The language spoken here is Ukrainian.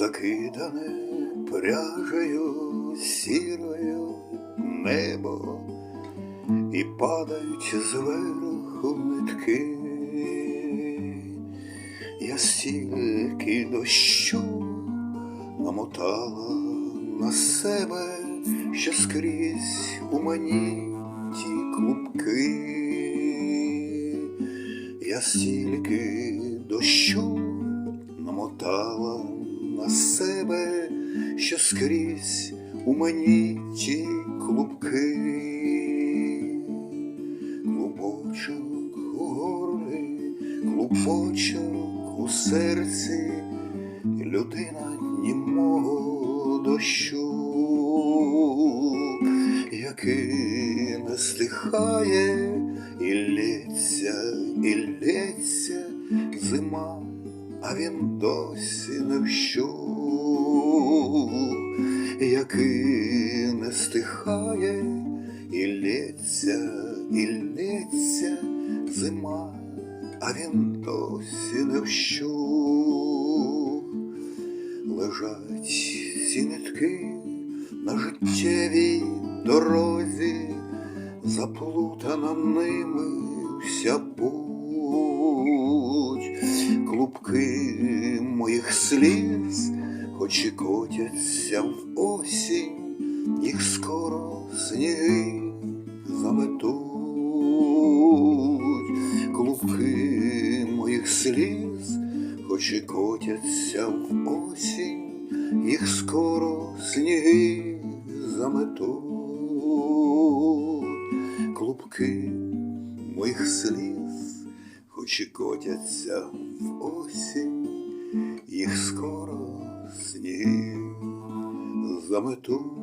закидане пряжею сірою небо, і падають зверху нитки. Я стільки дощу намотала на себе, що скрізь у мені ті клубки. Я стільки дощу намотала на себе, що скрізь у мені ті клубки, клубочок у горлі, клубочок у серці, людина німого дощу, який не стихає і лється, і лється зима, а він досі не вщух, який не стихає і лється, і лється зима, а він досі не вщух. Лежать ці нитки на життєвій дорозі, заплутана ними вся путь, клубки моїх сліз, хоч і котяться в осінь, їх скоро сніги заметуть, клубки моїх сліз, хоч і котяться в осінь, їх скоро сніги заметуть, клубки моїх сліз, хоч і котяться в осінь, їх скоро сніг заметуть.